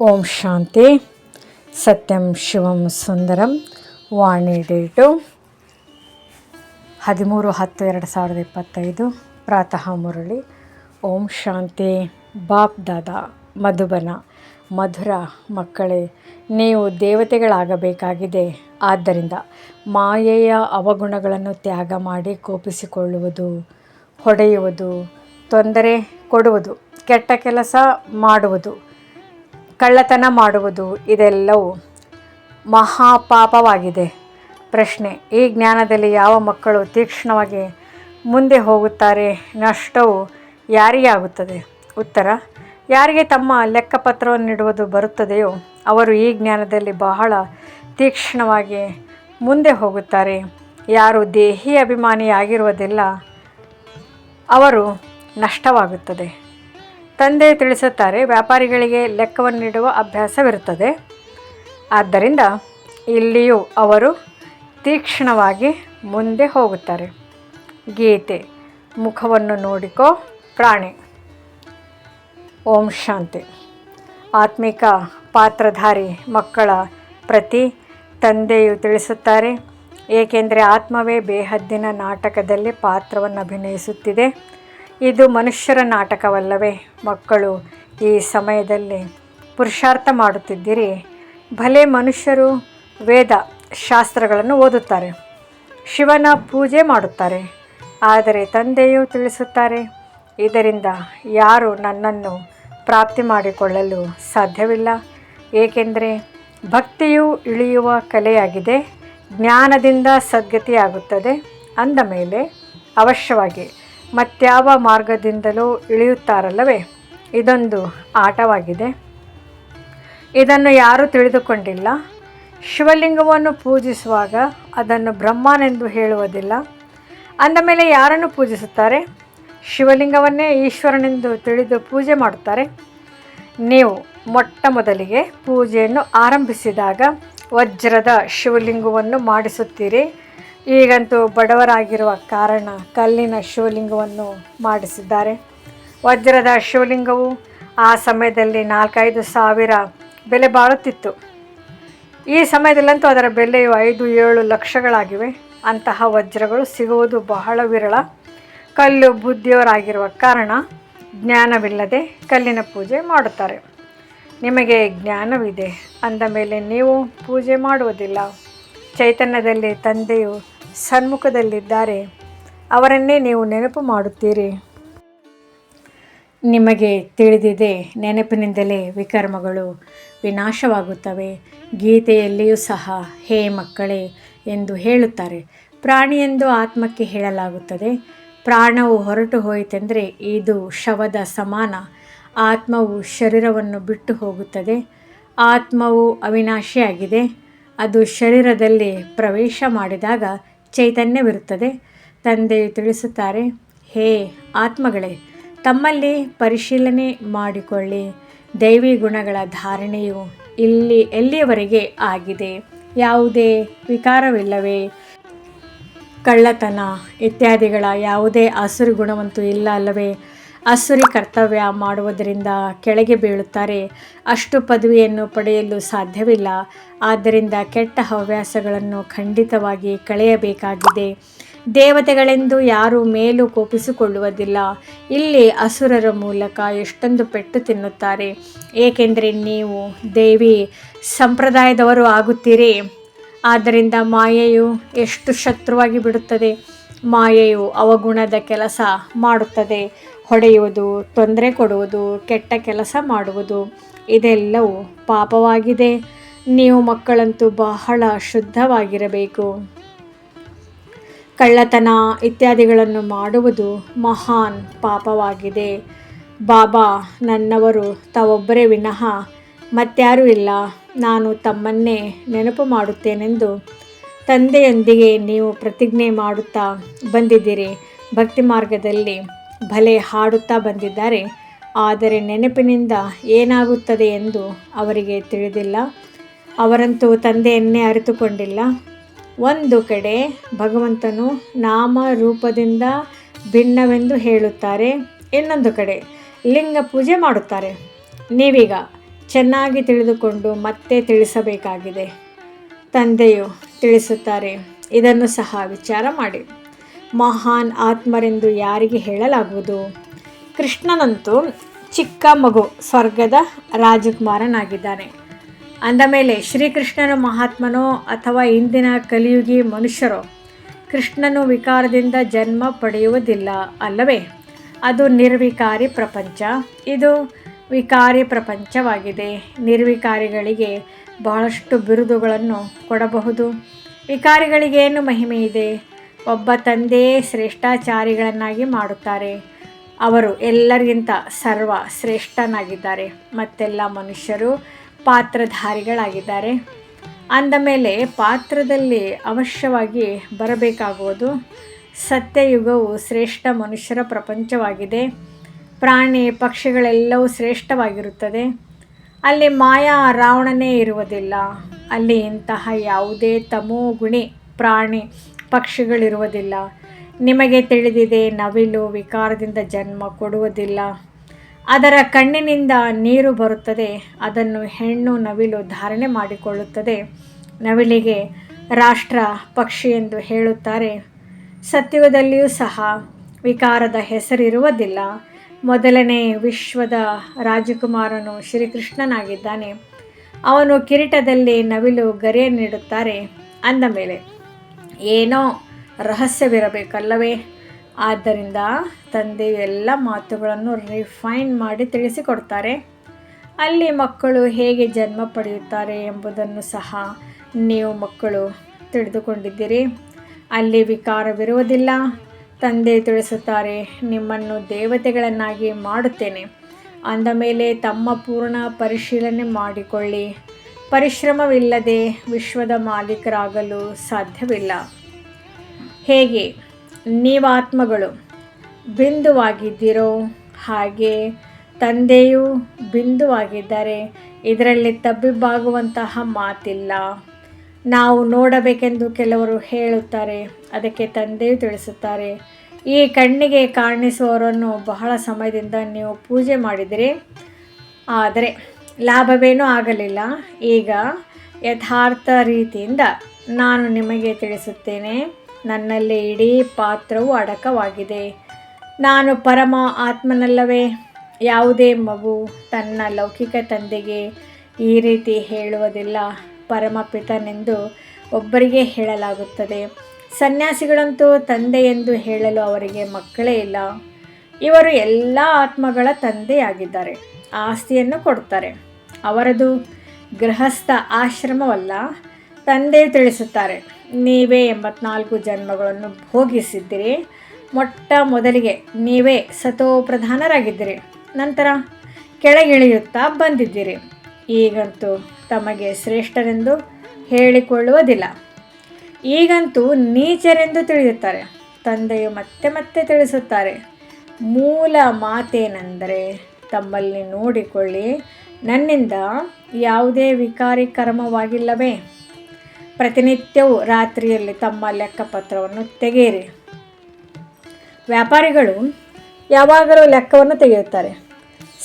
ಓಂ ಶಾಂತಿ. ಸತ್ಯಂ ಶಿವಂ ಸುಂದರಂ. ವಾಣಿ ಡೇಟು. ಹದಿಮೂರು ಹತ್ತು ಎರಡು ಸಾವಿರದ ಇಪ್ಪತ್ತೈದು. ಪ್ರಾತಃ ಮುರಳಿ. ಓಂ ಶಾಂತಿ. ಬಾಪ್ ದಾದಾ, ಮಧುಬನ. ಮಧುರ ಮಕ್ಕಳೇ, ನೀವು ದೇವತೆಗಳಾಗಬೇಕಾಗಿದೆ. ಆದ್ದರಿಂದ ಮಾಯೆಯ ಅವಗುಣಗಳನ್ನು ತ್ಯಾಗ ಮಾಡಿ ಕೋಪಿಸಿಕೊಳ್ಳುವುದು, ಹೊಡೆಯುವುದು, ತೊಂದರೆ ಕೊಡುವುದು, ಕೆಟ್ಟ ಕೆಲಸ ಮಾಡುವುದು ಕಳ್ಳತನ ಮಾಡುವುದು ಇದೆಲ್ಲವೂ ಮಹಾಪಾಪವಾಗಿದೆ. ಪ್ರಶ್ನೆ, ಈ ಜ್ಞಾನದಲ್ಲಿ ಯಾವ ಮಕ್ಕಳು ತೀಕ್ಷ್ಣವಾಗಿ ಮುಂದೆ ಹೋಗುತ್ತಾರೆ? ನಷ್ಟವು ಯಾರಿಗೆ ಆಗುತ್ತದೆ ಉತ್ತರ, ಯಾರಿಗೆ ತಮ್ಮ ಲೆಕ್ಕಪತ್ರವನ್ನು ನೀಡುವುದು ಬರುತ್ತದೆಯೋ ಅವರು ಈ ಜ್ಞಾನದಲ್ಲಿ ಬಹಳ ತೀಕ್ಷ್ಣವಾಗಿ ಮುಂದೆ ಹೋಗುತ್ತಾರೆ. ಯಾರು ದೇಹಿ ಅಭಿಮಾನಿಯಾಗಿರುವುದಿಲ್ಲ, ಅವರು ನಷ್ಟವಾಗುತ್ತದೆ. ತಂದೆ ತಿಳಿಸುತ್ತಾರೆ, ವ್ಯಾಪಾರಿಗಳಿಗೆ ಲೆಕ್ಕವನ್ನು ನೀಡುವ ಅಭ್ಯಾಸವಿರುತ್ತದೆ. ಆದ್ದರಿಂದ ಇಲ್ಲಿಯೂ ಅವರು ತೀಕ್ಷ್ಣವಾಗಿ ಮುಂದೆ ಹೋಗುತ್ತಾರೆ. ಗೀತೆ, ಮುಖವನ್ನು ನೋಡಿಕೋ ಪ್ರಾಣಿ. ಓಂ ಶಾಂತಿ. ಆತ್ಮಿಕ ಪಾತ್ರಧಾರಿ ಮಕ್ಕಳ ಪ್ರತಿ ತಂದೆಯು ತಿಳಿಸುತ್ತಾರೆ, ಏಕೆಂದರೆ ಆತ್ಮವೇ ಬೇಹದ್ದಿನ ನಾಟಕದಲ್ಲಿ ಪಾತ್ರವನ್ನು ಅಭಿನಯಿಸುತ್ತಿದೆ ಇದು ಮನುಷ್ಯರ ನಾಟಕವಲ್ಲವೇ? ಮಕ್ಕಳು, ಈ ಸಮಯದಲ್ಲಿ ಪುರುಷಾರ್ಥ ಮಾಡುತ್ತಿದ್ದೀರಿ. ಭಲೆ ಮನುಷ್ಯರು ವೇದ ಶಾಸ್ತ್ರಗಳನ್ನು ಓದುತ್ತಾರೆ. ಶಿವನ ಪೂಜೆ ಮಾಡುತ್ತಾರೆ. ಆದರೆ ತಂದೆಯು ತಿಳಿಸುತ್ತಾರೆ, ಇದರಿಂದ ಯಾರು ನನ್ನನ್ನು ಪ್ರಾಪ್ತಿ ಮಾಡಿಕೊಳ್ಳಲು ಸಾಧ್ಯವಿಲ್ಲ. ಏಕೆಂದರೆ ಭಕ್ತಿಯು ಇಳಿಯುವ ಕಲೆಯಾಗಿದೆ, ಜ್ಞಾನದಿಂದ ಸದ್ಗತಿಯಾಗುತ್ತದೆ. ಅಂದ ಮೇಲೆ ಅವಶ್ಯವಾಗಿ ಮತ್ಯಾವ ಮಾರ್ಗದಿಂದಲೂ ಇಳಿಯುತ್ತಾರಲ್ಲವೇ? ಇದೊಂದು ಆಟವಾಗಿದೆ. ಇದನ್ನು ಯಾರೂ ತಿಳಿದುಕೊಂಡಿಲ್ಲ. ಶಿವಲಿಂಗವನ್ನು ಪೂಜಿಸುವಾಗ ಅದನ್ನು ಬ್ರಹ್ಮನೆಂದು ಹೇಳುವುದಿಲ್ಲ. ಅಂದ ಮೇಲೆ ಯಾರನ್ನು ಪೂಜಿಸುತ್ತಾರೆ? ಶಿವಲಿಂಗವನ್ನೇ ಈಶ್ವರನೆಂದು ತಿಳಿದು ಪೂಜೆ ಮಾಡುತ್ತಾರೆ. ನೀವು ಮೊಟ್ಟ ಮೊದಲಿಗೆ ಪೂಜೆಯನ್ನು ಆರಂಭಿಸಿದಾಗ ವಜ್ರದ ಶಿವಲಿಂಗವನ್ನು ಮಾಡಿಸುತ್ತೀರಿ. ಈಗಂತೂ ಬಡವರಾಗಿರುವ ಕಾರಣ ಕಲ್ಲಿನ ಶಿವಲಿಂಗವನ್ನು ಮಾಡಿಸಿದ್ದಾರೆ. ವಜ್ರದ ಶಿವಲಿಂಗವು ಆ ಸಮಯದಲ್ಲಿ ನಾಲ್ಕೈದು ಸಾವಿರ ಬೆಲೆ ಬಾಳುತ್ತಿತ್ತು. ಈ ಸಮಯದಲ್ಲಂತೂ ಅದರ ಬೆಲೆಯು ಐದು, ಏಳು ಲಕ್ಷಗಳಾಗಿವೆ. ಅಂತಹ ವಜ್ರಗಳು ಸಿಗುವುದು ಬಹಳ ವಿರಳ. ಕಲ್ಲು ಬುದ್ಧಿಯವರಾಗಿರುವ ಕಾರಣ ಜ್ಞಾನವಿಲ್ಲದೆ ಕಲ್ಲಿನ ಪೂಜೆ ಮಾಡುತ್ತಾರೆ. ನಿಮಗೆ ಜ್ಞಾನವಿದೆ ಅಂದ ಮೇಲೆ ನೀವು ಪೂಜೆ ಮಾಡುವುದಿಲ್ಲ. ಚೈತನ್ಯದಲ್ಲಿ ತಂದೆಯು ಸನ್ಮುಖದಲ್ಲಿದ್ದಾರೆ. ಅವರನ್ನೇ ನೀವು ನೆನಪು ಮಾಡುತ್ತೀರಿ. ನಿಮಗೆ ತಿಳಿದಿದೆ, ನೆನಪಿನಿಂದಲೇ ವಿಕರ್ಮಗಳು ವಿನಾಶವಾಗುತ್ತವೆ. ಗೀತೆಯಲ್ಲಿಯೂ ಸಹ, ಹೇ ಮಕ್ಕಳೇ ಎಂದು ಹೇಳುತ್ತಾರೆ. ಪ್ರಾಣಿಯೆಂದು ಆತ್ಮಕ್ಕೆ ಹೇಳಲಾಗುತ್ತದೆ. ಪ್ರಾಣವು ಹೊರಟು ಹೋಯಿತೆಂದರೆ ಇದು ಶವದ ಸಮಾನ. ಆತ್ಮವು ಶರೀರವನ್ನು ಬಿಟ್ಟು ಹೋಗುತ್ತದೆ. ಆತ್ಮವು ಅವಿನಾಶಿಯಾಗಿದೆ. ಅದು ಶರೀರದಲ್ಲಿ ಪ್ರವೇಶ ಮಾಡಿದಾಗ ಚೈತನ್ಯವಿರುತ್ತದೆ. ತಂದೆಯು ತಿಳಿಸುತ್ತಾರೆ, ಹೇ ಆತ್ಮಗಳೇ, ತಮ್ಮಲ್ಲಿ ಪರಿಶೀಲನೆ ಮಾಡಿಕೊಳ್ಳಿ. ದೈವಿ ಗುಣಗಳ ಧಾರಣೆಯು ಇಲ್ಲಿ ಎಲ್ಲಿಯವರೆಗೆ ಆಗಿದೆ? ಯಾವುದೇ ವಿಕಾರವಿಲ್ಲವೇ? ಕಳ್ಳತನ ಇತ್ಯಾದಿಗಳ ಯಾವುದೇ ಹಸಿರು ಗುಣವಂತೂ ಇಲ್ಲ ಅಲ್ಲವೇ? ಅಸುರಿ ಕರ್ತವ್ಯ ಮಾಡುವುದರಿಂದ ಕೆಳಗೆ ಬೀಳುತ್ತಾರೆ. ಅಷ್ಟು ಪದವಿಯನ್ನು ಪಡೆಯಲು ಸಾಧ್ಯವಿಲ್ಲ. ಆದ್ದರಿಂದ ಕೆಟ್ಟ ಹವ್ಯಾಸಗಳನ್ನು ಖಂಡಿತವಾಗಿ ಕಳೆಯಬೇಕಾಗಿದೆ. ದೇವತೆಗಳೆಂದು ಯಾರು ಮೇಲೂ ಕೋಪಿಸಿಕೊಳ್ಳುವುದಿಲ್ಲ. ಇಲ್ಲಿ ಅಸುರರ ಮೂಲಕ ಎಷ್ಟೊಂದು ಪೆಟ್ಟು ತಿನ್ನುತ್ತಾರೆ. ಏಕೆಂದರೆ ನೀವು ದೇವಿ ಸಂಪ್ರದಾಯದವರು ಆಗುತ್ತೀರಿ. ಆದ್ದರಿಂದ ಮಾಯೆಯು ಎಷ್ಟು ಶತ್ರುವಾಗಿ ಬಿಡುತ್ತದೆ. ಮಾಯೆಯು ಅವಗುಣದ ಕೆಲಸ ಮಾಡುತ್ತದೆ. ಹೊಡೆಯುವುದು, ತೊಂದರೆ ಕೊಡುವುದು, ಕೆಟ್ಟ ಕೆಲಸ ಮಾಡುವುದು, ಇದೆಲ್ಲವೂ ಪಾಪವಾಗಿದೆ. ನೀವು ಮಕ್ಕಳಂತೂ ಬಹಳ ಶುದ್ಧವಾಗಿರಬೇಕು. ಕಳ್ಳತನ ಇತ್ಯಾದಿಗಳನ್ನು ಮಾಡುವುದು ಮಹಾನ್ ಪಾಪವಾಗಿದೆ. ಬಾಬಾ, ನನ್ನವರು ತಾವೊಬ್ಬರೇ ವಿನಃ ಮತ್ಯಾರೂ ಇಲ್ಲ, ನಾನು ತಮ್ಮನ್ನೇ ನೆನಪು ಮಾಡುತ್ತೇನೆಂದು ತಂದೆಯೊಂದಿಗೆ ನೀವು ಪ್ರತಿಜ್ಞೆ ಮಾಡುತ್ತಾ ಬಂದಿದ್ದೀರಿ ಭಕ್ತಿ ಮಾರ್ಗದಲ್ಲಿ ಭಲೆ ಹಾಡುತ್ತಾ ಬಂದಿದ್ದಾರೆ. ಆದರೆ ನೆನಪಿನಿಂದ ಏನಾಗುತ್ತದೆ ಎಂದು ಅವರಿಗೆ ತಿಳಿದಿಲ್ಲ. ಅವರಂತೂ ತಂದೆಯನ್ನೇ ಅರಿತುಕೊಂಡಿಲ್ಲ. ಒಂದು ಕಡೆ ಭಗವಂತನು ನಾಮ ರೂಪದಿಂದ ಭಿನ್ನವೆಂದು ಹೇಳುತ್ತಾರೆ. ಇನ್ನೊಂದು ಕಡೆ ಲಿಂಗ ಪೂಜೆ ಮಾಡುತ್ತಾರೆ. ನೀವೀಗ ಚೆನ್ನಾಗಿ ತಿಳಿದುಕೊಂಡು ಮತ್ತೆ ತಿಳಿಸಬೇಕಾಗಿದೆ. ತಂದೆಯು ತಿಳಿಸುತ್ತಾರೆ, ಇದನ್ನು ಸಹ ವಿಚಾರ ಮಾಡಿ. ಮಹಾನ್ ಆತ್ಮರೆಂದು ಯಾರಿಗೆ ಹೇಳಲಾಗುವುದು? ಕೃಷ್ಣನಂತೂ ಚಿಕ್ಕ ಮಗು ಸ್ವರ್ಗದ ರಾಜಕುಮಾರನಾಗಿದ್ದಾನೆ. ಅಂದಮೇಲೆ ಶ್ರೀಕೃಷ್ಣನು ಮಹಾತ್ಮನೋ ಅಥವಾ ಇಂದಿನ ಕಲಿಯುಗಿ ಮನುಷ್ಯರೋ? ಕೃಷ್ಣನು ವಿಕಾರದಿಂದ ಜನ್ಮ ಪಡೆಯುವುದಿಲ್ಲ ಅಲ್ಲವೇ? ಅದು ನಿರ್ವಿಕಾರಿ ಪ್ರಪಂಚ. ಇದು ವಿಕಾರಿ ಪ್ರಪಂಚವಾಗಿದೆ. ನಿರ್ವಿಕಾರಿಗಳಿಗೆ ಬಹಳಷ್ಟು ಬಿರುದುಗಳನ್ನು ಕೊಡಬಹುದು. ವಿಕಾರಿಗಳಿಗೇನು ಮಹಿಮೆ ಇದೆ ಒಬ್ಬ ತಂದೆ ಶ್ರೇಷ್ಠಾಚಾರಿಗಳನ್ನಾಗಿ ಮಾಡುತ್ತಾರೆ. ಅವರು ಎಲ್ಲರಿಗಿಂತ ಸರ್ವ ಶ್ರೇಷ್ಠನಾಗಿದ್ದಾರೆ. ಮತ್ತೆಲ್ಲ ಮನುಷ್ಯರು ಪಾತ್ರಧಾರಿಗಳಾಗಿದ್ದಾರೆ. ಅಂದಮೇಲೆ ಪಾತ್ರದಲ್ಲಿ ಅವಶ್ಯವಾಗಿ ಬರಬೇಕಾಗುವುದು, ಸತ್ಯಯುಗವು ಶ್ರೇಷ್ಠ ಮನುಷ್ಯರ ಪ್ರಪಂಚವಾಗಿದೆ. ಪ್ರಾಣಿ ಪಕ್ಷಿಗಳೆಲ್ಲವೂ ಶ್ರೇಷ್ಠವಾಗಿರುತ್ತದೆ. ಅಲ್ಲಿ ಮಾಯಾ ರಾವಣನೇ ಇರುವುದಿಲ್ಲ. ಅಲ್ಲಿ ಇಂತಹ ಯಾವುದೇ ತಮೋ ಗುಣಿ ಪ್ರಾಣಿ ಪಕ್ಷಿಗಳಿರುವುದಿಲ್ಲ. ನಿಮಗೆ ತಿಳಿದಿದೆ, ನವಿಲು ವಿಕಾರದಿಂದ ಜನ್ಮ ಕೊಡುವುದಿಲ್ಲ. ಅದರ ಕಣ್ಣಿನಿಂದ ನೀರು ಬರುತ್ತದೆ, ಅದನ್ನು ಹೆಣ್ಣು ನವಿಲು ಧಾರಣೆ ಮಾಡಿಕೊಳ್ಳುತ್ತದೆ. ನವಿಲಿಗೆ ರಾಷ್ಟ್ರ ಪಕ್ಷಿ ಎಂದು ಹೇಳುತ್ತಾರೆ. ಸತ್ಯದಲ್ಲಿಯೂ ಸಹ ವಿಕಾರದ ಹೆಸರಿರುವುದಿಲ್ಲ. ಮೊದಲನೇ ವಿಶ್ವದ ರಾಜಕುಮಾರನು ಶ್ರೀಕೃಷ್ಣನಾಗಿದ್ದಾನೆ. ಅವನು ಕಿರೀಟದಲ್ಲಿ ನವಿಲು ಗರೆ ನೀಡುತ್ತಾರೆ ಅಂದ ಮೇಲೆ ಏನೋ ರಹಸ್ಯವಿರಬೇಕಲ್ಲವೇ? ಆದ್ದರಿಂದ ತಂದೆ ಎಲ್ಲ ಮಾತುಗಳನ್ನು ರಿಫೈನ್ ಮಾಡಿ ತಿಳಿಸಿಕೊಡ್ತಾರೆ. ಅಲ್ಲಿ ಮಕ್ಕಳು ಹೇಗೆ ಜನ್ಮ ಪಡೆಯುತ್ತಾರೆ ಎಂಬುದನ್ನು ಸಹ ನೀವು ಮಕ್ಕಳು ತಿಳಿದುಕೊಂಡಿದ್ದೀರಿ. ಅಲ್ಲಿ ವಿಕಾರವಿರುವುದಿಲ್ಲ. ತಂದೆ ತಿಳಿಸುತ್ತಾರೆ, ನಿಮ್ಮನ್ನು ದೇವತೆಗಳನ್ನಾಗಿ ಮಾಡುತ್ತೇನೆ. ಅಂದ ಮೇಲೆ ತಮ್ಮ ಪೂರ್ಣ ಪರಿಶೀಲನೆ ಮಾಡಿಕೊಳ್ಳಿ. ಪರಿಶ್ರಮವಿಲ್ಲದೆ ವಿಶ್ವದ ಮಾಲೀಕರಾಗಲು ಸಾಧ್ಯವಿಲ್ಲ. ಹೇಗೆ? ನೀವಾತ್ಮಗಳು. ಬಿಂದುವಾಗಿದ್ದೀರೋ ಹಾಗೆ ತಂದೆಯೂ ಬಿಂದುವಾಗಿದ್ದಾರೆ ಇದರಲ್ಲಿ ತಬ್ಬಿಬ್ಬಾಗುವಂತಹ ಮಾತಿಲ್ಲ. ನಾವು ನೋಡಬೇಕೆಂದು ಕೆಲವರು ಹೇಳುತ್ತಾರೆ, ಅದಕ್ಕೆ ತಂದೆಯು ತಿಳಿಸುತ್ತಾರೆ, ಈ ಕಣ್ಣಿಗೆ ಕಾಣಿಸುವವರನ್ನು ಬಹಳ ಸಮಯದಿಂದ ನೀವು ಪೂಜೆ ಮಾಡಿದರೆ. ಆದರೆ ಲಾಭವೇನೂ ಆಗಲಿಲ್ಲ. ಈಗ ಯಥಾರ್ಥ ರೀತಿಯಿಂದ ನಾನು ನಿಮಗೆ ತಿಳಿಸುತ್ತೇನೆ, ನನ್ನಲ್ಲಿ ಇಡೀ ಪಾತ್ರವು ಅಡಕವಾಗಿದೆ. ನಾನು ಪರಮ ಆತ್ಮನಲ್ಲವೇ? ಯಾವುದೇ ಮಗು ತನ್ನ ಲೌಕಿಕ ತಂದೆಗೆ ಈ ರೀತಿ ಹೇಳುವುದಿಲ್ಲ. ಪರಮಪಿತನೆಂದು ಒಬ್ಬರಿಗೆ ಹೇಳಲಾಗುತ್ತದೆ. ಸನ್ಯಾಸಿಗಳಂತೂ ತಂದೆ ಎಂದು ಹೇಳಲು ಅವರಿಗೆ ಮಕ್ಕಳೇ ಇಲ್ಲ. ಇವರು ಎಲ್ಲ ಆತ್ಮಗಳ ತಂದೆಯಾಗಿದ್ದಾರೆ. ಆಸ್ತಿಯನ್ನು ಕೊಡ್ತಾರೆ. ಅವರದು ಗೃಹಸ್ಥ ಆಶ್ರಮವಲ್ಲ, ತಂದೆ ತಿಳಿಸುತ್ತಾರೆ, ನೀವೇ ಎಂಬತ್ನಾಲ್ಕು ಜನ್ಮಗಳನ್ನು ಭೋಗಿಸಿದ್ದೀರಿ. ಮೊಟ್ಟ ಮೊದಲಿಗೆ ನೀವೇ ಸತೋ ಪ್ರಧಾನರಾಗಿದ್ದೀರಿ. ನಂತರ ಕೆಳಗಿಳಿಯುತ್ತಾ ಬಂದಿದ್ದೀರಿ. ಈಗಂತೂ ತಮಗೆ ಶ್ರೇಷ್ಠರೆಂದು ಹೇಳಿಕೊಳ್ಳುವುದಿಲ್ಲ. ಈಗಂತೂ ನೀಚರೆಂದು ತಿಳಿಯುತ್ತಾರೆ. ತಂದೆಯು ಮತ್ತೆ ಮತ್ತೆ ತಿಳಿಸುತ್ತಾರೆ, ಮೂಲ ಮಾತೇನೆಂದರೆ ತಮ್ಮಲ್ಲಿ ನೋಡಿಕೊಳ್ಳಿ, ನನ್ನಿಂದ ಯಾವುದೇ ವಿಕಾರಿ ಕರ್ಮವಾಗಿಲ್ಲವೇ? ಪ್ರತಿನಿತ್ಯವೂ ರಾತ್ರಿಯಲ್ಲಿ ತಮ್ಮ ಲೆಕ್ಕಪತ್ರವನ್ನು ತೆಗೆಯಿರಿ. ವ್ಯಾಪಾರಿಗಳು ಯಾವಾಗಲೂ ಲೆಕ್ಕವನ್ನು ತೆಗೆಯುತ್ತಾರೆ.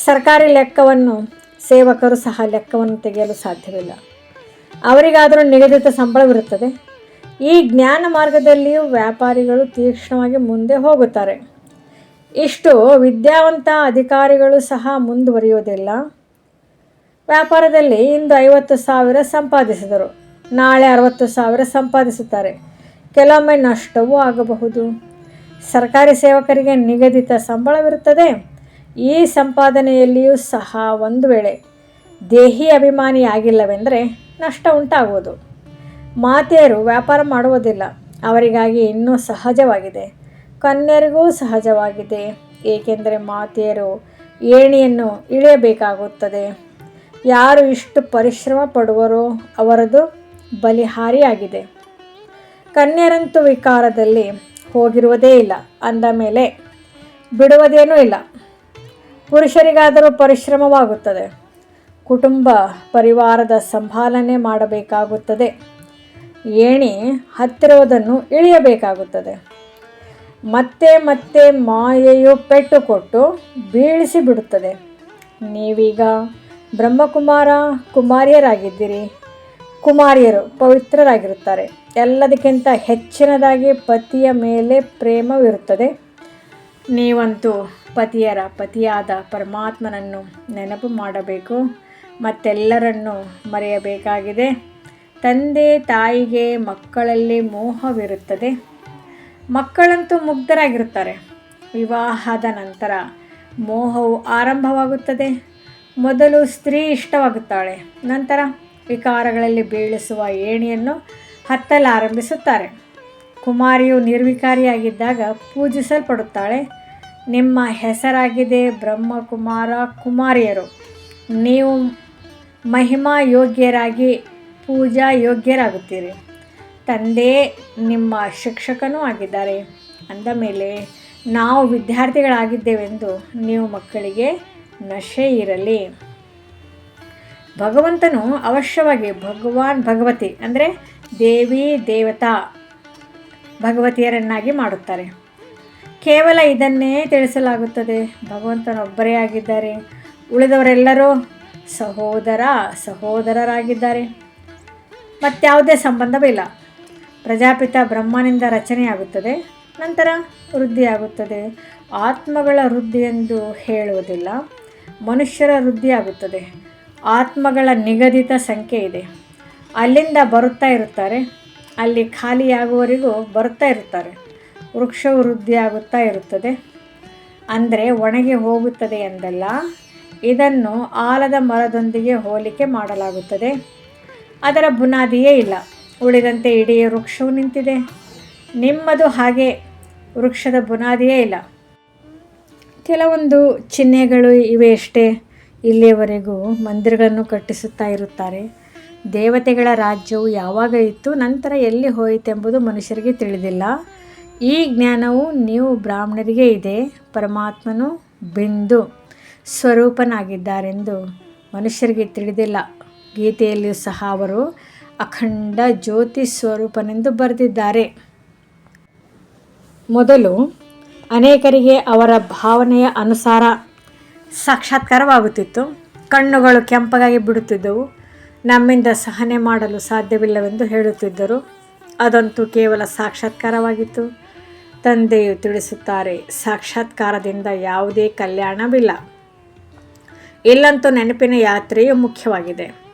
ಸರ್ಕಾರಿ ಲೆಕ್ಕವನ್ನು, ಸೇವಕರು ಸಹ ಲೆಕ್ಕವನ್ನು ತೆಗೆಯಲು ಸಾಧ್ಯವಿಲ್ಲ. ಅವರಿಗಾದರೂ ನಿಗದಿತ ಸಂಬಳವಿರುತ್ತದೆ. ಈ ಜ್ಞಾನ ಮಾರ್ಗದಲ್ಲಿಯೂ ವ್ಯಾಪಾರಿಗಳು ತೀಕ್ಷ್ಣವಾಗಿ ಮುಂದೆ ಹೋಗುತ್ತಾರೆ. ಇಷ್ಟು ವಿದ್ಯಾವಂತ ಅಧಿಕಾರಿಗಳು ಸಹ ಮುಂದುವರಿಯುವುದಿಲ್ಲ. ವ್ಯಾಪಾರದಲ್ಲಿ ಇಂದು ಐವತ್ತು ಸಾವಿರ ಸಂಪಾದಿಸಿದರು. ನಾಳೆ ಅರವತ್ತು ಸಾವಿರ ಸಂಪಾದಿಸುತ್ತಾರೆ. ಕೆಲವೊಮ್ಮೆ ನಷ್ಟವೂ ಆಗಬಹುದು. ಸರ್ಕಾರಿ ಸೇವಕರಿಗೆ ನಿಗದಿತ ಸಂಬಳವಿರುತ್ತದೆ. ಈ ಸಂಪಾದನೆಯಲ್ಲಿಯೂ ಸಹ ಒಂದು ವೇಳೆ ದೇಹಿ ಅಭಿಮಾನಿಯಾಗಿಲ್ಲವೆಂದರೆ ನಷ್ಟ ಉಂಟಾಗುವುದು. ಮಾತೆಯರು ವ್ಯಾಪಾರ ಮಾಡುವುದಿಲ್ಲ. ಅವರಿಗಾಗಿ ಇನ್ನೂ ಸಹಜವಾಗಿದೆ. ಕನ್ಯರಿಗೂ ಸಹಜವಾಗಿದೆ, ಏಕೆಂದರೆ ಮಾತೆಯರು ಏಣಿಯನ್ನು ಇಳಿಯಬೇಕಾಗುತ್ತದೆ. ಯಾರು ಇಷ್ಟು ಪರಿಶ್ರಮ ಪಡುವರೋ ಅವರದು ಬಲಿಹಾರಿಯಾಗಿದೆ. ಕನ್ಯರಂತೂ ವಿಕಾರದಲ್ಲಿ ಹೋಗಿರುವುದೇ ಇಲ್ಲ, ಅಂದ ಮೇಲೆ ಬಿಡುವುದೇನೂ ಇಲ್ಲ. ಪುರುಷರಿಗಾದರೂ ಪರಿಶ್ರಮವಾಗುತ್ತದೆ. ಕುಟುಂಬ ಪರಿವಾರದ ಸಂಭಾಲನೆ ಮಾಡಬೇಕಾಗುತ್ತದೆ. ಏಣಿ ಹತ್ತಿರುವುದನ್ನು ಇಳಿಯಬೇಕಾಗುತ್ತದೆ. ಮತ್ತೆ ಮತ್ತೆ ಮಾಯೆಯು ಪೆಟ್ಟು ಕೊಟ್ಟು ಬೀಳಿಸಿ ಬಿಡುತ್ತದೆ. ನೀವೀಗ ಬ್ರಹ್ಮಕುಮಾರ ಕುಮಾರಿಯರಾಗಿದ್ದೀರಿ. ಕುಮಾರಿಯರು ಪವಿತ್ರರಾಗಿರುತ್ತಾರೆ. ಎಲ್ಲದಕ್ಕಿಂತ ಹೆಚ್ಚಿನದಾಗಿ ಪತಿಯ ಮೇಲೆ ಪ್ರೇಮವಿರುತ್ತದೆ. ನೀವಂತೂ ಪತಿಯರ ಪತಿಯಾದ ಪರಮಾತ್ಮನನ್ನು ನೆನಪು ಮಾಡಬೇಕು. ಮತ್ತೆಲ್ಲರನ್ನು ಮರೆಯಬೇಕಾಗಿದೆ. ತಂದೆ ತಾಯಿಗೆ ಮಕ್ಕಳಲ್ಲಿ ಮೋಹವಿರುತ್ತದೆ. ಮಕ್ಕಳಂತೂ ಮುಗ್ಧರಾಗಿರುತ್ತಾರೆ. ವಿವಾಹದ ನಂತರ ಮೋಹವು ಆರಂಭವಾಗುತ್ತದೆ. ಮೊದಲು ಸ್ತ್ರೀ ಇಷ್ಟವಾಗುತ್ತಾಳೆ. ನಂತರ ವಿಕಾರಗಳಲ್ಲಿ ಬೀಳಿಸುವ ಏಣಿಯನ್ನು ಹತ್ತಲಾರಂಭಿಸುತ್ತಾರೆ. ಕುಮಾರಿಯು ನಿರ್ವಿಕಾರಿಯಾಗಿದ್ದಾಗ ಪೂಜಿಸಲ್ಪಡುತ್ತಾಳೆ. ನಿಮ್ಮ ಹೆಸರಾಗಿದೆ ಬ್ರಹ್ಮಕುಮಾರ ಕುಮಾರಿಯರು. ನೀವು ಮಹಿಮಾ ಯೋಗ್ಯರಾಗಿ ಪೂಜಾ ಯೋಗ್ಯರಾಗುತ್ತೀರಿ ತಂದೆ ನಿಮ್ಮ ಶಿಕ್ಷಕನೂ ಆಗಿದ್ದಾರೆ. ಅಂದ ಮೇಲೆ ನಾವು ವಿದ್ಯಾರ್ಥಿಗಳಾಗಿದ್ದೇವೆಂದು ನೀವು ಮಕ್ಕಳಿಗೆ ನಶೆ ಇರಲಿ. ಭಗವಂತನು ಅವಶ್ಯವಾಗಿ ಭಗವಾನ್ ಭಗವತಿ ಅಂದರೆ ದೇವಿ, ದೇವತಾ ಭಗವತಿಯರನ್ನಾಗಿ ಮಾಡುತ್ತಾರೆ. ಕೇವಲ ಇದನ್ನೇ ತಿಳಿಸಲಾಗುತ್ತದೆ. ಭಗವಂತನೊಬ್ಬರೇ ಆಗಿದ್ದಾರೆ. ಉಳಿದವರೆಲ್ಲರೂ ಸಹೋದರ, ಸಹೋದರರಾಗಿದ್ದಾರೆ. ಮತ್ಯಾವುದೇ ಸಂಬಂಧವಿಲ್ಲ ಪ್ರಜಾಪಿತ ಬ್ರಹ್ಮನಿಂದ ರಚನೆಯಾಗುತ್ತದೆ, ನಂತರ ವೃದ್ಧಿಯಾಗುತ್ತದೆ. ಆತ್ಮಗಳ ವೃದ್ಧಿ ಎಂದು ಹೇಳುವುದಿಲ್ಲ, ಮನುಷ್ಯರ ವೃದ್ಧಿಯಾಗುತ್ತದೆ ಆತ್ಮಗಳ ನಿಗದಿತ ಸಂಖ್ಯೆ ಇದೆ. ಅಲ್ಲಿಂದ ಬರುತ್ತಾ ಇರುತ್ತಾರೆ, ಅಲ್ಲಿ ಖಾಲಿಯಾಗುವವರೆಗೂ ಬರುತ್ತಾ ಇರುತ್ತಾರೆ. ವೃಕ್ಷವು ವೃದ್ಧಿಯಾಗುತ್ತಾ ಇರುತ್ತದೆ. ಅಂದರೆ ಒಣಗಿ ಹೋಗುತ್ತದೆ ಎಂದಲ್ಲ, ಇದನ್ನು ಆಲದ ಮರದೊಂದಿಗೆ ಹೋಲಿಕೆ ಮಾಡಲಾಗುತ್ತದೆ. ಅದರ ಬುನಾದಿಯೇ ಇಲ್ಲ. ಉಳಿದಂತೆ ಇಡೀ ವೃಕ್ಷವು ನಿಂತಿದೆ. ನಿಮ್ಮದು ಹಾಗೆ ವೃಕ್ಷದ ಬುನಾದಿಯೇ ಇಲ್ಲ. ಕೆಲವೊಂದು ಚಿಹ್ನೆಗಳು ಇವೆ ಅಷ್ಟೇ. ಇಲ್ಲಿಯವರೆಗೂ ಮಂದಿರಗಳನ್ನು ಕಟ್ಟಿಸುತ್ತಾ ಇರುತ್ತಾರೆ. ದೇವತೆಗಳ ರಾಜ್ಯವು ಯಾವಾಗ ಇತ್ತು, ನಂತರ ಎಲ್ಲಿ ಹೋಯಿತೆಂಬುದು ಮನುಷ್ಯರಿಗೆ ತಿಳಿದಿಲ್ಲ. ಈ ಜ್ಞಾನವು ನೀವು ಬ್ರಾಹ್ಮಣರಿಗೆ ಇದೆ. ಪರಮಾತ್ಮನು ಬಿಂದು ಸ್ವರೂಪನಾಗಿದ್ದಾರೆಂದು ಮನುಷ್ಯರಿಗೆ ತಿಳಿದಿಲ್ಲ. ಗೀತೆಯಲ್ಲಿಯೂ ಸಹ ಅವರು ಅಖಂಡ ಜ್ಯೋತಿ ಸ್ವರೂಪನೆಂದು ಬರೆದಿದ್ದಾರೆ. ಮೊದಲು ಅನೇಕರಿಗೆ ಅವರ ಭಾವನೆಯ ಅನುಸಾರ ಸಾಕ್ಷಾತ್ಕಾರವಾಗುತ್ತಿತ್ತು. ಕಣ್ಣುಗಳು ಕೆಂಪಗಾಗಿ ಬಿಡುತ್ತಿದ್ದವು. ನಮ್ಮಿಂದ ಸಹನೆ ಮಾಡಲು ಸಾಧ್ಯವಿಲ್ಲವೆಂದು ಹೇಳುತ್ತಿದ್ದರು. ಅದಂತೂ ಕೇವಲ ಸಾಕ್ಷಾತ್ಕಾರವಾಗಿತ್ತು. ತಂದೆಯು ತಿಳಿಸುತ್ತಾರೆ, ಸಾಕ್ಷಾತ್ಕಾರದಿಂದ ಯಾವುದೇ ಕಲ್ಯಾಣವಿಲ್ಲ. ಇಲ್ಲಂತೂ ನೆನಪಿನ ಯಾತ್ರೆಯು ಮುಖ್ಯವಾಗಿದೆ.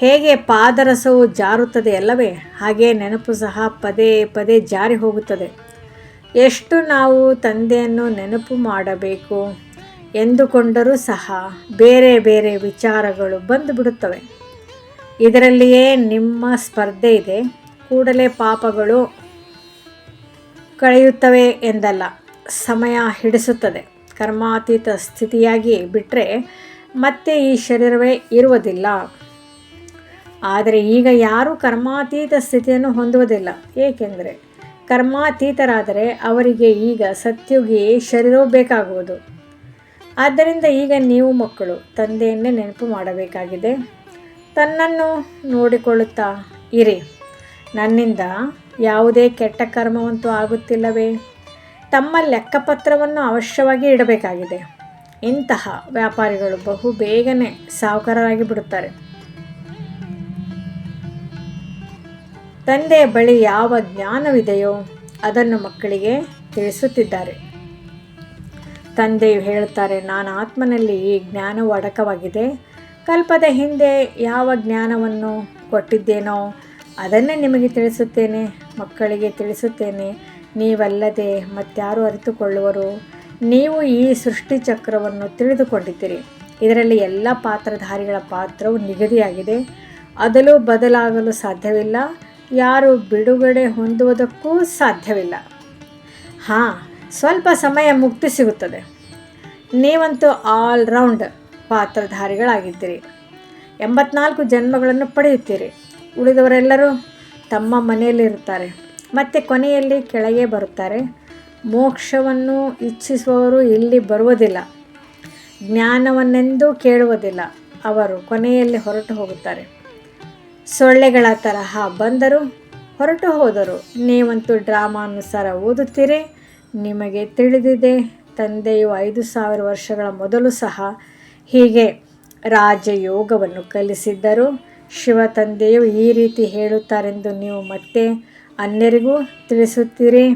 ಹೇಗೆ ಪಾದರಸವು ಜಾರುತ್ತದೆ ಅಲ್ಲವೇ? ಹಾಗೆ ನೆನಪು ಸಹ ಪದೇ ಪದೇ ಜಾರಿ ಹೋಗುತ್ತದೆ. ಎಷ್ಟು ನಾವು ತಂದೆಯನ್ನು ನೆನಪು ಮಾಡಬೇಕು ಎಂದುಕೊಂಡರೂ ಸಹ ಬೇರೆ ಬೇರೆ ವಿಚಾರಗಳು ಬಂದು ಬಿಡುತ್ತವೆ. ಇದರಲ್ಲಿಯೇ ನಿಮ್ಮ ಸ್ಪರ್ಧೆ ಇದೆ. ಕೂಡಲೇ ಪಾಪಗಳು ಕಳೆಯುತ್ತವೆ ಎಂದಲ್ಲ, ಸಮಯ ಹಿಡಿಸುತ್ತದೆ. ಕರ್ಮಾತೀತ ಸ್ಥಿತಿಯಾಗಿ ಬಿಟ್ಟರೆ ಮತ್ತೆ ಈ ಶರೀರವೇ ಇರುವುದಿಲ್ಲ. ಆದರೆ ಈಗ ಯಾರೂ ಕರ್ಮಾತೀತ ಸ್ಥಿತಿಯನ್ನು ಹೊಂದುವುದಿಲ್ಲ. ಏಕೆಂದರೆ ಕರ್ಮಾತೀತರಾದರೆ ಅವರಿಗೆ ಈಗ ಸತ್ಯುಗಿ ಶರೀರವು ಬೇಕಾಗುವುದು. ಆದ್ದರಿಂದ ಈಗ ನೀವು ಮಕ್ಕಳು, ತಂದೆಯನ್ನೇ ನೆನಪು ಮಾಡಬೇಕಾಗಿದೆ. ತನ್ನನ್ನು ನೋಡಿಕೊಳ್ಳುತ್ತಾ ಇರಿ. ನನ್ನಿಂದ ಯಾವುದೇ ಕೆಟ್ಟ ಕರ್ಮವಂತೂ ಆಗುತ್ತಿಲ್ಲವೇ? ತಮ್ಮ ಲೆಕ್ಕಪತ್ರವನ್ನು ಅವಶ್ಯವಾಗಿ ಇಡಬೇಕಾಗಿದೆ. ಇಂತಹ ವ್ಯಾಪಾರಿಗಳು ಬಹು ಬೇಗನೆ ಸಾವುಕಾರರಾಗಿ ಬಿಡುತ್ತಾರೆ. ತಂದೆಯ ಬಳಿ ಯಾವ ಜ್ಞಾನವಿದೆಯೋ ಅದನ್ನು ಮಕ್ಕಳಿಗೆ ತಿಳಿಸುತ್ತಿದ್ದಾರೆ. ತಂದೆಯು ಹೇಳುತ್ತಾರೆ, ನಾನು ಆತ್ಮನಲ್ಲಿ ಈ ಜ್ಞಾನವು ಅಡಕವಾಗಿದೆ. ಕಲ್ಪದ ಹಿಂದೆ ಯಾವ ಜ್ಞಾನವನ್ನು ಕೊಟ್ಟಿದ್ದೇನೋ ಅದನ್ನೇ ನಿಮಗೆ ತಿಳಿಸುತ್ತೇನೆ, ಮಕ್ಕಳಿಗೆ ತಿಳಿಸುತ್ತೇನೆ. ನೀವಲ್ಲದೆ ಮತ್ತಾರು ಅರಿತುಕೊಳ್ಳುವರು. ನೀವು ಈ ಸೃಷ್ಟಿ ಚಕ್ರವನ್ನು ತಿಳಿದುಕೊಂಡಿದ್ದೀರಿ. ಇದರಲ್ಲಿ ಎಲ್ಲ ಪಾತ್ರಧಾರಿಗಳ ಪಾತ್ರವು ನಿಗದಿಯಾಗಿದೆ. ಅದಲು ಬದಲಾಗಲು ಸಾಧ್ಯವಿಲ್ಲ. ಯಾರು ಬಿಡುಗಡೆ ಹೊಂದುವುದಕ್ಕೂ ಸಾಧ್ಯವಿಲ್ಲ. ಹಾಂ, ಸ್ವಲ್ಪ ಸಮಯ ಮುಕ್ತಿ ಸಿಗುತ್ತದೆ. ನೀವಂತೂ ಆಲ್ರೌಂಡ್ ಪಾತ್ರಧಾರಿಗಳಾಗಿದ್ದೀರಿ. ಎಂಬತ್ನಾಲ್ಕು ಜನ್ಮಗಳನ್ನು ಪಡೆಯುತ್ತೀರಿ. ಉಳಿದವರೆಲ್ಲರೂ ತಮ್ಮ ಮನೆಯಲ್ಲಿರುತ್ತಾರೆ ಮತ್ತು ಕೊನೆಯಲ್ಲಿ ಕೆಳಗೆ ಬರುತ್ತಾರೆ. ಮೋಕ್ಷವನ್ನು ಇಚ್ಛಿಸುವವರು ಇಲ್ಲಿ ಬರುವುದಿಲ್ಲ. ಜ್ಞಾನವನ್ನೆಂದೂ ಕೇಳುವುದಿಲ್ಲ. ಅವರು ಕೊನೆಯಲ್ಲಿ ಹೊರಟು ಹೋಗುತ್ತಾರೆ. ಸೊಳ್ಳೆಗಳ ತರಹ ಬಂದರು ಹೊರಟು ಹೋದರು ನೀವಂತೂ ಡ್ರಾಮಾನುಸಾರ ಓದುತ್ತೀರಿ. ನಿಮಗೆ ತಿಳಿದಿದೆ, ತಂದೆಯು ಐದು ಸಾವಿರ ವರ್ಷಗಳ ಮೊದಲು ಸಹ ಹೀಗೆ ರಾಜಯೋಗವನ್ನು ಕಲಿಸಿದ್ದರು. ಶಿವ ತಂದೆಯು ಈ ರೀತಿ ಹೇಳುತ್ತಾರೆಂದು ನೀವು ಮತ್ತೆ ಅನ್ಯರಿಗೂ ತಿಳಿಸುತ್ತೀರಿ.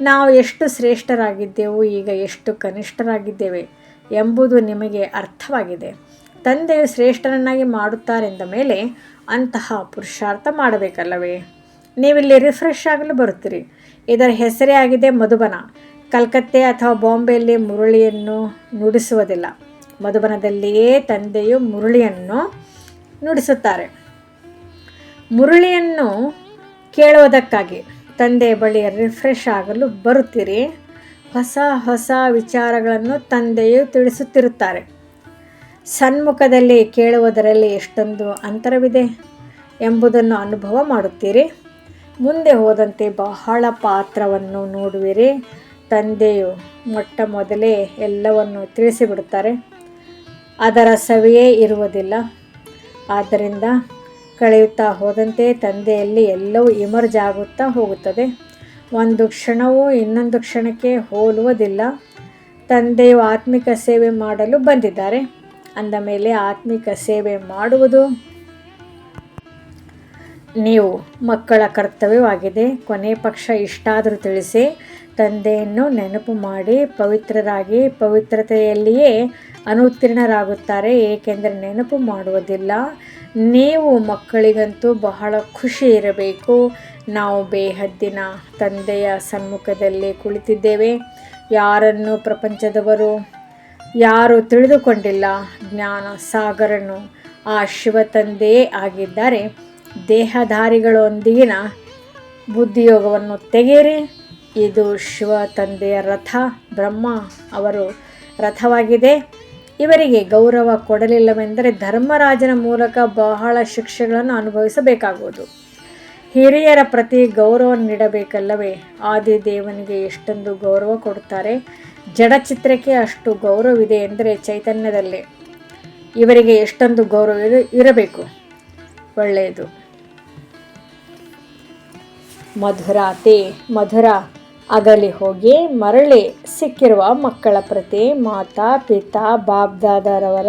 ನಾವು ಎಷ್ಟು ಶ್ರೇಷ್ಠರಾಗಿದ್ದೆವು, ಈಗ ಎಷ್ಟು ಕನಿಷ್ಠರಾಗಿದ್ದೇವೆ ಎಂಬುದು ನಿಮಗೆ ಅರ್ಥವಾಗಿದೆ. ತಂದೆಯು ಶ್ರೇಷ್ಠರನ್ನಾಗಿ ಮಾಡುತ್ತಾರೆಂದ ಮೇಲೆ ಅಂತಹ ಪುರುಷಾರ್ಥ ಮಾಡಬೇಕಲ್ಲವೇ? ನೀವಿಲ್ಲಿ ರಿಫ್ರೆಶ್ ಆಗಲು ಬರುತ್ತೀರಿ. ಇದರ ಹೆಸರೇ ಆಗಿದೆ ಮಧುಬನ. ಕಲ್ಕತ್ತೆ ಅಥವಾ ಬಾಂಬೆಯಲ್ಲಿ ಮುರುಳಿಯನ್ನು ನುಡಿಸುವುದಿಲ್ಲ. ಮಧುಬನದಲ್ಲಿಯೇ ತಂದೆಯು ಮುರುಳಿಯನ್ನು ನುಡಿಸುತ್ತಾರೆ. ಮುರುಳಿಯನ್ನು ಕೇಳುವುದಕ್ಕಾಗಿ ತಂದೆ ಬಳಿ ರಿಫ್ರೆಶ್ ಆಗಲು ಬರುತ್ತೀರಿ. ಹೊಸ ಹೊಸ ವಿಚಾರಗಳನ್ನು ತಂದೆಯು ತಿಳಿಸುತ್ತಿರುತ್ತಾರೆ. ಸನ್ಮುಖದಲ್ಲಿ ಕೇಳುವುದರಲ್ಲಿ ಎಷ್ಟೊಂದು ಅಂತರವಿದೆ ಎಂಬುದನ್ನು ಅನುಭವ ಮಾಡುತ್ತೀರಿ. ಮುಂದೆ ಹೋದಂತೆ ಬಹಳ ಪಾತ್ರವನ್ನು ನೋಡುವಿರಿ. ತಂದೆಯು ಮೊಟ್ಟ ಮೊದಲೇ ಎಲ್ಲವನ್ನು ತಿಳಿಸಿಬಿಡುತ್ತಾರೆ. ಅದರ ಸವಿಯೇ ಇರುವುದಿಲ್ಲ. ಆದ್ದರಿಂದ ಕಳೆಯುತ್ತಾ ಹೋದಂತೆ ತಂದೆಯಲ್ಲಿ ಎಲ್ಲವೂ ಇಮರ್ಜ್ ಆಗುತ್ತಾ ಹೋಗುತ್ತದೆ. ಒಂದು ಕ್ಷಣವೂ ಇನ್ನೊಂದು ಕ್ಷಣಕ್ಕೆ ಹೋಲುವುದಿಲ್ಲ. ತಂದೆಯು ಆತ್ಮಿಕ ಸೇವೆ ಮಾಡಲು ಬಂದಿದ್ದಾರೆ. ಅಂದ ಮೇಲೆ ಆತ್ಮಿಕ ಸೇವೆ ಮಾಡುವುದು ನೀವು ಮಕ್ಕಳ ಕರ್ತವ್ಯವಾಗಿದೆ. ಕೊನೆ ಪಕ್ಷ ಇಷ್ಟಾದರೂ ತಿಳಿಸಿ, ತಂದೆಯನ್ನು ನೆನಪು ಮಾಡಿ, ಪವಿತ್ರರಾಗಿ, ಪವಿತ್ರತೆಯಲ್ಲಿಯೇ ಅನುತ್ತೀರ್ಣರಾಗುತ್ತಾರೆ, ಏಕೆಂದರೆ ನೆನಪು ಮಾಡುವುದಿಲ್ಲ. ನೀವು ಮಕ್ಕಳಿಗಂತೂ ಬಹಳ ಖುಷಿ ಇರಬೇಕು. ನಾವು ಬೇಹದ್ದಿನ ತಂದೆಯ ಸಮ್ಮುಖದಲ್ಲಿ ಕುಳಿತಿದ್ದೇವೆ. ಯಾರನ್ನು ಪ್ರಪಂಚದವರು ಯಾರು ತಿಳಿದುಕೊಂಡಿಲ್ಲ ಜ್ಞಾನ ಸಾಗರನು ಆ ಶಿವತಂದೆಯೇ ಆಗಿದ್ದಾರೆ. ದೇಹಧಾರಿಗಳೊಂದಿಗಿನ ಬುದ್ಧಿಯೋಗವನ್ನು ತೆಗೆಯಿರಿ. ಇದು ಶಿವ ತಂದೆಯ ರಥ, ಬ್ರಹ್ಮ ಅವರು ರಥವಾಗಿದೆ. ಇವರಿಗೆ ಗೌರವ ಕೊಡಲಿಲ್ಲವೆಂದರೆ ಧರ್ಮರಾಜನ ಮೂಲಕ ಬಹಳ ಶಿಕ್ಷೆಗಳನ್ನು ಅನುಭವಿಸಬೇಕಾಗುವುದು. ಹಿರಿಯರ ಪ್ರತಿ ಗೌರವ ನೀಡಬೇಕಲ್ಲವೇ? ಆದಿದೇವನಿಗೆ ಎಷ್ಟೊಂದು ಗೌರವ ಕೊಡುತ್ತಾರೆ. ಜಡಚಿತ್ರಕ್ಕೆ ಅಷ್ಟು ಗೌರವವಿದೆ ಎಂದರೆ ಚೈತನ್ಯದಲ್ಲಿ. ಇವರಿಗೆ ಎಷ್ಟೊಂದು ಗೌರವ ಇರಬೇಕು. ಒಳ್ಳೆಯದು. ಮಧುರಾತೆ ಮಧುರ. ಅಗಲಿ ಹೋಗಿ, ಮರಳಿ. ಸಿಕ್ಕಿರುವ ಮಕ್ಕಳ ಪ್ರತಿ, ಮಾತಾ, ಪಿತಾ ಬಾಬ್ದಾದರವರ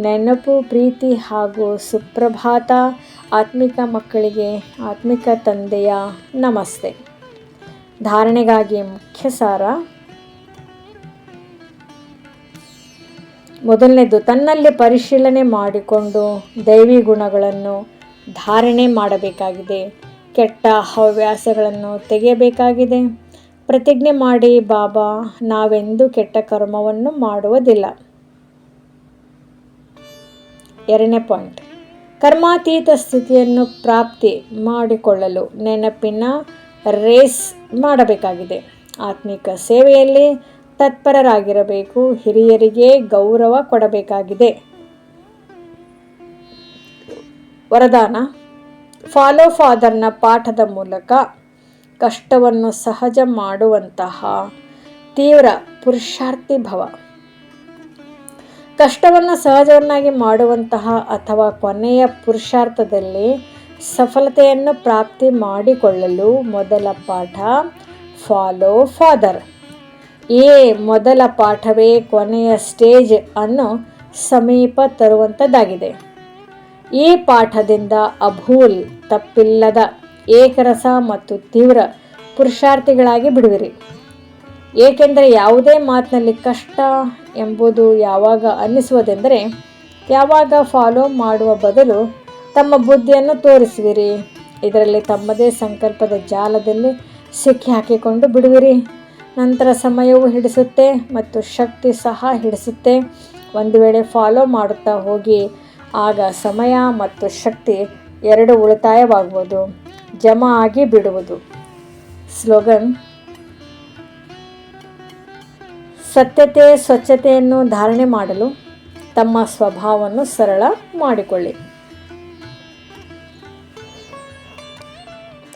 ನೆನಪು, ಪ್ರೀತಿ ಹಾಗೂ ಸುಪ್ರಭಾತ. ಆತ್ಮಿಕ ಮಕ್ಕಳಿಗೆ ಆತ್ಮಿಕ ತಂದೆಯ ನಮಸ್ತೆ. ಧಾರಣೆಗಾಗಿ ಮುಖ್ಯ ಸಾರ ಮೊದಲನೇದು, ತನ್ನಲ್ಲಿ ಪರಿಶೀಲನೆ ಮಾಡಿಕೊಂಡು ದೈವಿ ಗುಣಗಳನ್ನು ಧಾರಣೆ ಮಾಡಬೇಕಾಗಿದೆ. ಕೆಟ್ಟ ಹವ್ಯಾಸಗಳನ್ನು ತೆಗೆಯಬೇಕಾಗಿದೆ. ಪ್ರತಿಜ್ಞೆ ಮಾಡಿ, ಬಾಬಾ, ನಾವೆಂದು ಕೆಟ್ಟ ಕರ್ಮವನ್ನು ಮಾಡುವುದಿಲ್ಲ. ಎರಡನೇ ಪಾಯಿಂಟ್, ಕರ್ಮಾತೀತ ಸ್ಥಿತಿಯನ್ನು ಪ್ರಾಪ್ತಿ ಮಾಡಿಕೊಳ್ಳಲು ನೆನಪಿನ ರೇಸ್ ಮಾಡಬೇಕಾಗಿದೆ. ಆತ್ಮಿಕ ಸೇವೆಯಲ್ಲಿ ತತ್ಪರರಾಗಿರಬೇಕು. ಹಿರಿಯರಿಗೆ ಗೌರವ ಕೊಡಬೇಕಾಗಿದೆ. ವರದಾನ. ಫಾಲೋ ಫಾದರ್ನ ಪಾಠದ ಮೂಲಕ ಕಷ್ಟವನ್ನು ಸಹಜ ಮಾಡುವಂತಹ ತೀವ್ರ ಪುರುಷಾರ್ಥಿ ಭವ. ಕಷ್ಟವನ್ನು ಸಹಜವನ್ನಾಗಿ ಮಾಡುವಂತಹ ಅಥವಾ ಕೊನೆಯ ಪುರುಷಾರ್ಥದಲ್ಲಿ ಸಫಲತೆಯನ್ನು ಪ್ರಾಪ್ತಿ ಮಾಡಿಕೊಳ್ಳಲು ಮೊದಲ ಪಾಠ ಫಾಲೋ ಫಾದರ್. ಈ ಮೊದಲ ಪಾಠವೇ ಕೊನೆಯ ಸ್ಟೇಜ್ ಅನ್ನು ಸಮೀಪ ತರುವಂಥದ್ದಾಗಿದೆ ಈ ಪಾಠದಿಂದ ಅಭೂಲ್ ತಪ್ಪಿಲ್ಲದ ಏಕರಸ ಮತ್ತು ತೀವ್ರ ಪುರುಷಾರ್ಥಿಗಳಾಗಿ ಬಿಡುವಿರಿ. ಏಕೆಂದರೆ ಯಾವುದೇ ಮಾತಿನಲ್ಲಿ ಕಷ್ಟ ಎಂಬುದು ಯಾವಾಗ ಅನ್ನಿಸುವುದೆಂದರೆ, ಯಾವಾಗ ಫಾಲೋ ಮಾಡುವ ಬದಲು ತಮ್ಮ ಬುದ್ಧಿಯನ್ನು ತೋರಿಸುವಿರಿ. ಇದರಲ್ಲಿ ತಮ್ಮದೇ ಸಂಕಲ್ಪದ ಜಾಲದಲ್ಲಿ ಸಿಕ್ಕಿ ಹಾಕಿಕೊಂಡು ಬಿಡುವಿರಿ. ನಂತರ ಸಮಯವು ಹಿಡಿಸುತ್ತೆ ಮತ್ತು ಶಕ್ತಿ ಸಹ ಹಿಡಿಸುತ್ತೆ. ಒಂದು ವೇಳೆ ಫಾಲೋ ಮಾಡುತ್ತಾ ಹೋಗಿ, ಆಗ ಸಮಯ ಮತ್ತು ಶಕ್ತಿ ಎರಡು ಉಳಿತಾಯವಾಗುವುದು. ಜಮಾ ಆಗಿ ಬಿಡುವುದು. ಸ್ಲೋಗನ್, ಸತ್ಯತೆ ಸ್ವಚ್ಛತೆಯನ್ನು ಧಾರಣೆ ಮಾಡಲು ತಮ್ಮ ಸ್ವಭಾವವನ್ನು ಸರಳ ಮಾಡಿಕೊಳ್ಳಿ.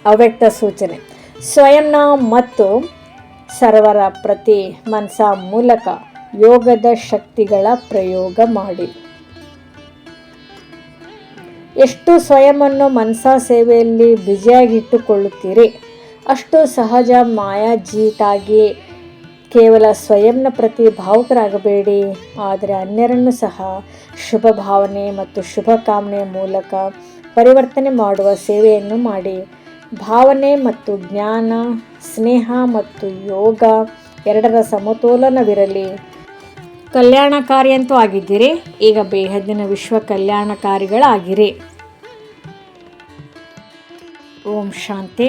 ಅವ್ಯಕ್ತ ಸೂಚನೆ. ಸ್ವಯಂನ ಮತ್ತು ಸರ್ವರ ಪ್ರತಿ ಮನಸ ಮೂಲಕ ಯೋಗದ ಶಕ್ತಿಗಳ ಪ್ರಯೋಗ ಮಾಡಿ. ಎಷ್ಟು ಸ್ವಯಂನ್ನು ಮನಸ ಸೇವೆಯಲ್ಲಿ ಬ್ಯುಸಿಯಾಗಿಟ್ಟುಕೊಳ್ಳುತ್ತೀರಿ, ಅಷ್ಟು ಸಹಜ ಮಾಯಾಜೀತಾಗಿ ಕೇವಲ ಸ್ವಯಂನ ಪ್ರತಿ ಭಾವುಕರಾಗಬೇಡಿ. ಆದರೆ ಅನ್ಯರನ್ನು ಸಹ ಶುಭ ಭಾವನೆ ಮತ್ತು ಶುಭ ಕಾಮನೆಯ ಮೂಲಕ ಪರಿವರ್ತನೆ ಮಾಡುವ ಸೇವೆಯನ್ನು ಮಾಡಿ. ಭಾವನೆ ಮತ್ತು ಜ್ಞಾನ ಸ್ನೇಹ ಮತ್ತು ಯೋಗ ಎರಡರ ಸಮತೋಲನವಿರಲಿ. ಕಲ್ಯಾಣಕಾರಿ ಅಂತೂ ಆಗಿದ್ದೀರಿ ಈಗ ಬೇಹದ್ದಿನ ವಿಶ್ವ ಕಲ್ಯಾಣಕಾರಿಗಳಾಗಿರಿ. ಓಂ ಶಾಂತಿ.